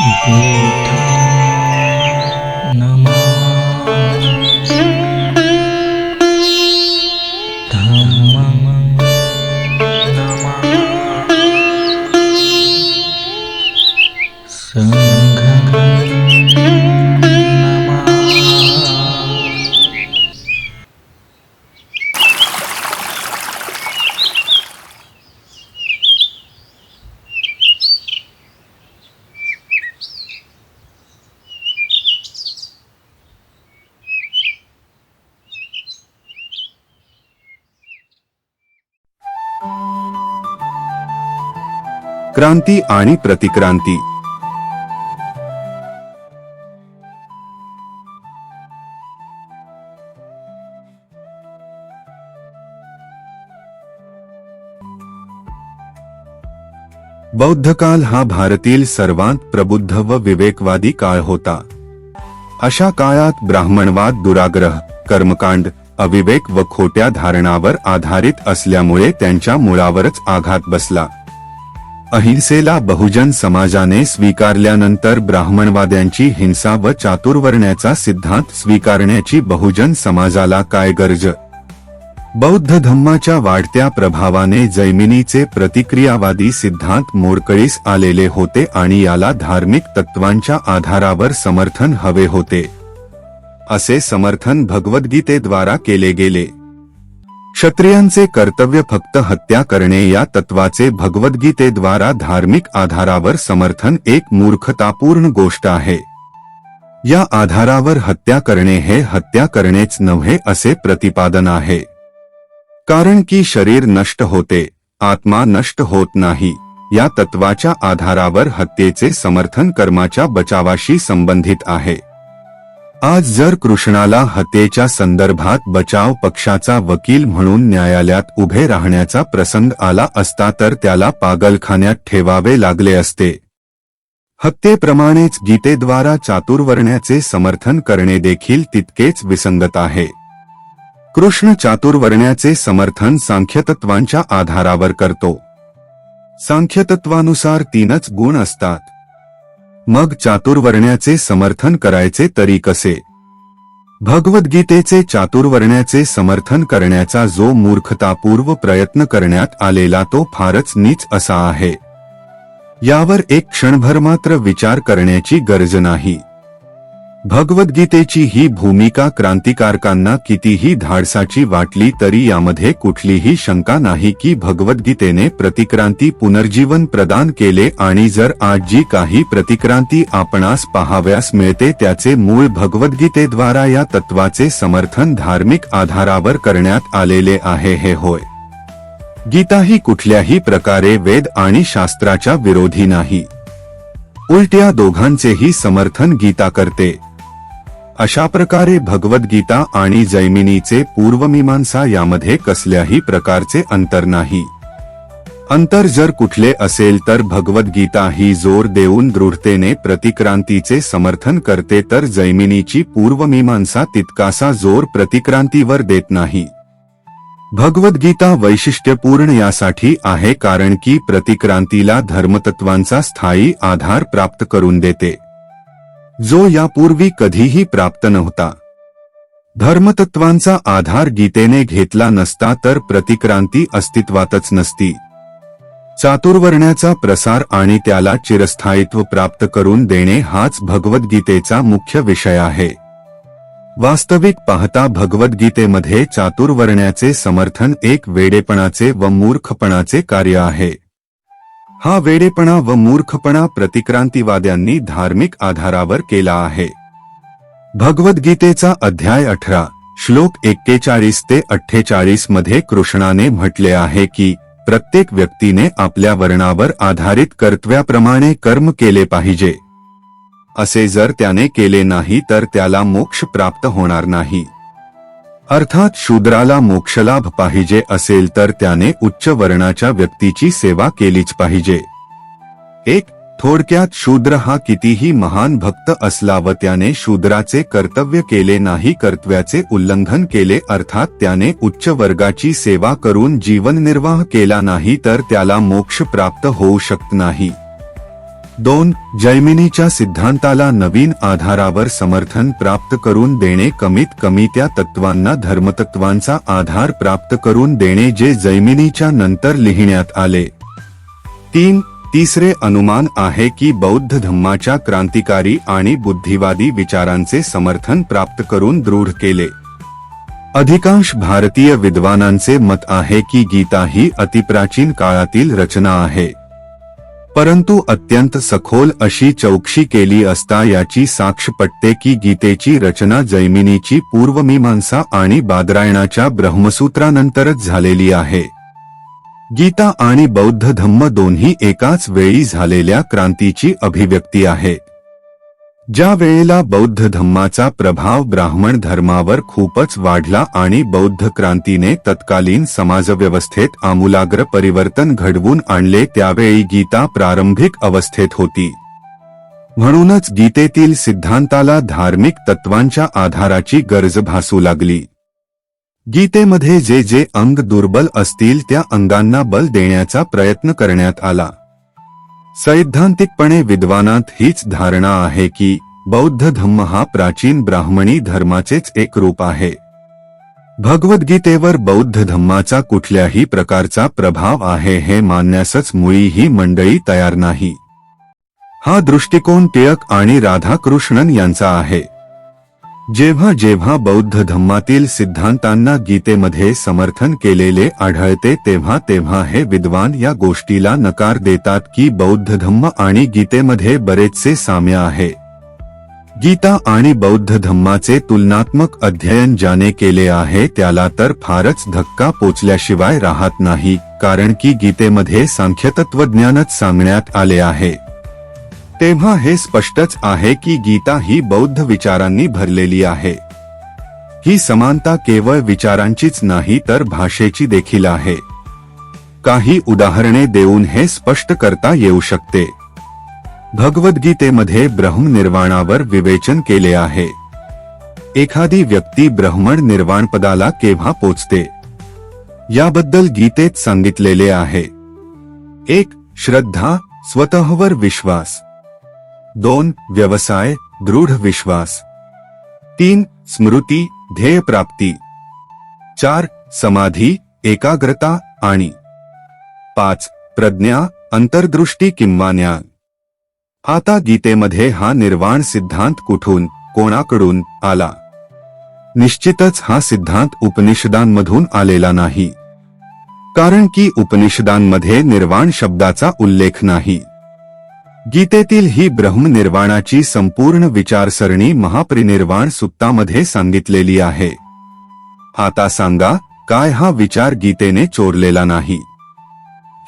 बुद्धं क्रांती आणि प्रतिक्रांती. बौद्धकाल हा भारतील सर्वात प्रबुद्ध व विवेकवादी काळ होता. अशा काळात ब्राह्मणवाद दुराग्रह कर्मकांड अविवेक व खोट्या धारणावर आधारित असल्यामुळे त्यांच्या मुळावरच आघात बसला. अहिंसेला बहुजन समाजाने स्वीकारल्यानंतर ब्राह्मणवाद्यांची हिंसा व चातुर्वर्ण्याचा सिद्धांत स्वीकारण्याची बहुजन समाजाला काय गरज? बौद्ध धम्माच्या वाढत्या प्रभावाने जैमिनीचे प्रतिक्रियावादी सिद्धांत मोडकळीस आलेले होते आणि याला धार्मिक तत्वांच्या आधारावर समर्थन हवे होते. असे समर्थन भगवद्गीतेद्वारा केले गेले. क्षत्रियांचे कर्तव्य फक्त हत्या करणे या तत्वाचे भगवद्गीतेद्वारा धार्मिक आधारावर समर्थन एक मूर्खतापूर्ण गोष्ट आहे. या आधारावर हत्या करणे हे हत्या करणेच नव्हे असे प्रतिपादन आहे. कारण की शरीर नष्ट होते आत्मा नष्ट होत नाही या तत्वाच्या आधारावर हत्येचे समर्थन कर्माच्या बचावाशी संबंधित आहे. आज जर कृष्णाला हत्येच्या संदर्भात बचाव पक्षाचा वकील म्हणून न्यायालयात उभे राहण्याचा प्रसंग आला असता तर त्याला पागलखान्यात ठेवावे लागले असते. हत्येप्रमाणेच गीतेद्वारा चातुर्वर्ण्याचे समर्थन करणे देखील तितकेच विसंगत आहे. कृष्ण चातुर्वर्ण्याचे समर्थन सांख्यतत्वांच्या आधारावर करतो. सांख्यतत्वानुसार तीनच गुण असतात. मग चातुर्वर्ण्याचे समर्थन करायचे तरी कसे? भगवद्गीतेचे चातुर्वर्ण्याचे समर्थन करण्याचा जो मूर्खतापूर्व प्रयत्न करण्यात आलेला तो फारच नीच असा आहे. यावर एक क्षणभर मात्र विचार करण्याची गरज नाही. भगवद्गीतेची ही भूमिका क्रांतिकारकांना कितीही धाडसाची वाटली तरी यामध्ये कुठलीही शंका नाही की भगवद्गीतेने प्रतिक्रांती पुनर्जीवन प्रदान केले आणि जर आज जी काही प्रतिक्रांती आपणास पाहाव्यास मिळते त्याचे मूळ भगवद्गीतेद्वारा या तत्वाचे समर्थन धार्मिक आधारावर करण्यात आलेले आहे हे होय. गीता ही कुठल्याही प्रकारे वेद आणि शास्त्राच्या विरोधी नाही. उलट्या दोघांचेही समर्थन गीता करते. अशा प्रकारे भगवद्गीता आणि जैमिनीचे पूर्वमीमांसा यामध्ये कसल्याही प्रकारचे अंतर नाही. अंतर जर कुठले असेल तर भगवद्गीता ही जोर देऊन दृढतेने प्रतिक्रांतीचे समर्थन करते तर जैमिनीची पूर्वमीमांसा तितकासा जोर प्रतिक्रांतीवर देत नाही. भगवद्गीता वैशिष्ट्यपूर्ण यासाठी आहे कारण की प्रतिक्रांतीला धर्मतत्वांचा स्थायी आधार प्राप्त करून देते. जो यापूर्वी कधीही प्राप्त नव्हता. धर्मतत्वांचा आधार गीतेने घेतला नसता तर प्रतिक्रांती अस्तित्वातच नसती. चातुर्वर्ण्याचा प्रसार आणि त्याला चिरस्थायित्व प्राप्त करून देणे हाच भगवद्गीतेचा मुख्य विषय आहे. वास्तविक पाहता भगवद्गीतेमध्ये चातुर्वर्ण्याचे समर्थन एक वेडेपणाचे व मूर्खपणाचे कार्य आहे. हा वेडेपणा व मूर्खपणा प्रतिक्रांतीवाद्यांनी धार्मिक आधारावर केला आहे. भगवद्गीतेचा अध्याय अठरा श्लोक एक्केचाळीस ते अठ्ठेचाळीसमध्ये कृष्णाने म्हटले आहे की प्रत्येक व्यक्तीने आपल्या वर्णावर आधारित कर्तव्याप्रमाणे कर्म केले पाहिजे. असे जर त्याने केले नाही तर त्याला मोक्ष प्राप्त होणार नाही. अर्थात शूद्राला मोक्षलाभ पाहिजे असेल तर त्याने उच्च वर्णाच्या व्यक्तीची सेवा केलीच पाहिजे. एक थोडक्यात शूद्र हा कितीही महान भक्त असला व त्याने शूद्राचे कर्तव्य केले नाही कर्तव्याचे उल्लंघन केले अर्थात त्याने उच्च वर्गाची सेवा करून जीवननिर्वाह केला नाही तर त्याला मोक्ष प्राप्त होऊ शकत नाही. दोन जैमिनीच्या सिद्धांताला नवीन आधारावर समर्थन प्राप्त करून देणे कमीत कमी त्या तत्वांना धर्मतत्वांचा आधार प्राप्त करून देणे जे जैमिनीच्या नंतर लिहिण्यात आले. तीन तिसरे अनुमान आहे की बौद्ध धम्माच्या क्रांतिकारी आणि बुद्धिवादी विचारांचे समर्थन प्राप्त करून दृढ केले. अधिकांश भारतीय विद्वानांचे मत आहे की गीता ही अतिप्राचीन काळातील रचना आहे. परंतु अत्यंत सखोल अशी चौकशी केली असता याची साक्ष पटते की गीतेची रचना जैमिनीची पूर्वमीमांसा आणि बादरायणाच्या ब्रह्मसूत्रानंतरच झालेली आहे. गीता आणि बौद्ध धम्म दोन्ही एकाच वेळी झालेल्या क्रांतीची अभिव्यक्ती आहे. ज्या वेळेला बौद्ध धम्माचा प्रभाव ब्राह्मण धर्मावर खूपच वाढला आणि बौद्ध क्रांतीने तत्कालीन समाजव्यवस्थेत आमूलाग्र परिवर्तन घडवून आणले त्यावेळी गीता प्रारंभिक अवस्थेत होती. म्हणूनच गीतेतील सिद्धांताला धार्मिक तत्वांच्या आधाराची गरज भासू लागली. गीतेमध्ये जे जे अंग दुर्बल असतील त्या अंगांना बल देण्याचा प्रयत्न करण्यात आला. सैद्धांतिकपणे विद्वानात हीच धारणा आहे की बौद्ध धम्म हा प्राचीन ब्राह्मणी धर्माचेच एक रूप आहे. भगवद्गीतेवर बौद्ध धम्माचा कुठल्याही प्रकारचा प्रभाव आहे हे मानण्यासच मुळी ही मंडळी तयार नाही. हा दृष्टिकोन टिळक आणि राधाकृष्णन यांचा आहे. जेव्हा जेव्हा बौद्ध धम्मातील सिद्धांतांना गीतेमध्ये समर्थन केलेले आढळते तेव्हा तेव्हा हे विद्वान या गोष्टीला नकार देतात की बौद्ध धम्म आणि गीतेमध्ये बरेचसे साम्य आहे. गीता आणि बौद्ध धम्माचे तुलनात्मक अध्ययन ज्याने केले आहे त्याला तर फारच धक्का पोचल्याशिवाय राहत नाही कारण की गीतेमध्ये सांख्यतत्वज्ञानच सांगण्यात आले आहे. तेव्हा हे स्पष्टच आहे की गीता ही बौद्ध विचारांनी भरलेली आहे. ही समानता केवळ विचारांचीच नाही तर भाषेची देखील आहे. काही उदाहरणे देऊन हे स्पष्ट करता येऊ शकते. भगवद्गीतेमध्ये ब्रह्मनिर्वाणावर विवेचन केले आहे. एखादी व्यक्ती ब्रह्मण निर्वाणपदाला केव्हा पोचते? याबद्दल गीतेत सांगितलेले आहे. एक श्रद्धा स्वतःवर विश्वास. दोन व्यवसाय दृढ विश्वास. तीन स्मृती ध्येय प्राप्ती. चार समाधी एकाग्रता आणि. पाच प्रज्ञा अंतर्दृष्टी किंवा ज्ञान. आता गीतेमध्ये हा निर्वाण सिद्धांत कुठून कोणाकडून आला? निश्चितच हा सिद्धांत उपनिषदांमधून आलेला नाही. कारण की उपनिषदांमध्ये निर्वाण शब्दाचा उल्लेख नाही. गीतेतील ही ब्रह्मनिर्वाणाची संपूर्ण विचारसरणी महापरिनिर्वाण सुप्तामध्ये सांगितलेली आहे. आता सांगा काय हा विचार गीतेने चोरलेला नाही?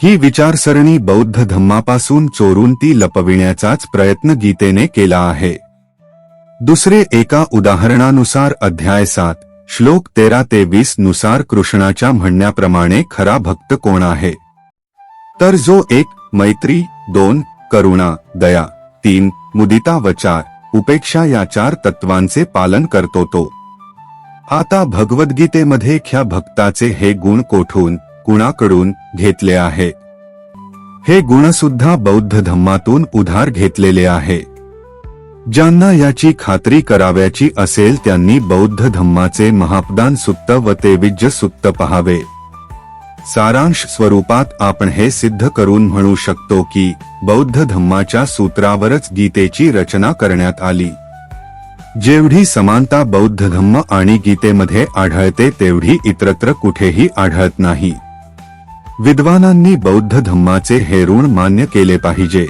ही विचारसरणी बौद्ध धम्मापासून चोरून ती लपविण्याचाच प्रयत्न गीतेने केला आहे. दुसरे एका उदाहरणानुसार अध्याय सात श्लोक तेरा ते वीसनुसार कृष्णाच्या म्हणण्याप्रमाणे खरा भक्त कोण आहे? तर जो एक मैत्री दोन करुणा दया तीन मुदिता व चार उपेक्षा या चार तत्वांचे पालन करतो तो. आता भगवद्गीतेमध्ये ख्या भक्ताचे हे गुण कोठून कुणाकडून घेतले आहे? हे गुणसुद्धा बौद्ध धम्मातून उधार घेतलेले आहे. ज्यांना याची खात्री कराव्याची असेल त्यांनी बौद्ध धम्माचे महापदान सुत्त व तेविज्य सुत्त पहावे. सारांश स्वरूपात आपण हे सिद्ध करून म्हणू शकतो की बौद्ध धम्माच्या सूत्रावरच गीतेची रचना करण्यात आली. जेवढी समानता बौद्ध धम्म आणि गीतेमध्ये आढळते तेवढी इतरत्र कुठेही आढळत नाही. विद्वानांनी बौद्ध धम्माचे हे ऋण मान्य केले पाहिजे.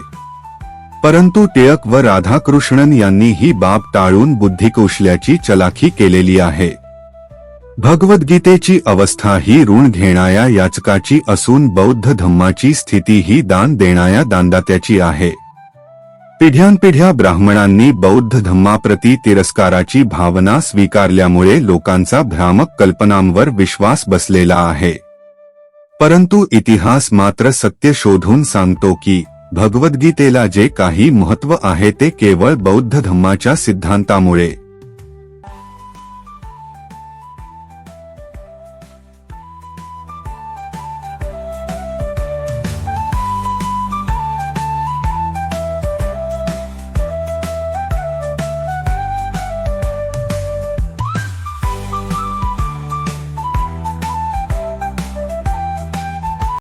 परंतु टिळक व राधाकृष्णन यांनी ही बाब टाळून बुद्धिकौशल्याची चलाखी केलेली आहे. भगवद्गीतेची अवस्था ही ऋण घेणाया याचकाची असून बौद्ध धम्माची स्थिती ही दान देणाया दानदात्याची आहे. पिढ्यानपिढ्या ब्राह्मणांनी बौद्ध धम्माप्रती तिरस्काराची भावना स्वीकारल्यामुळे लोकांचा भ्रामक कल्पनांवर विश्वास बसलेला आहे. परंतु इतिहास मात्र सत्य शोधून सांगतो की भगवद्गीतेला जे काही महत्त्व आहे ते केवळ बौद्ध धम्माच्या सिद्धांतामुळे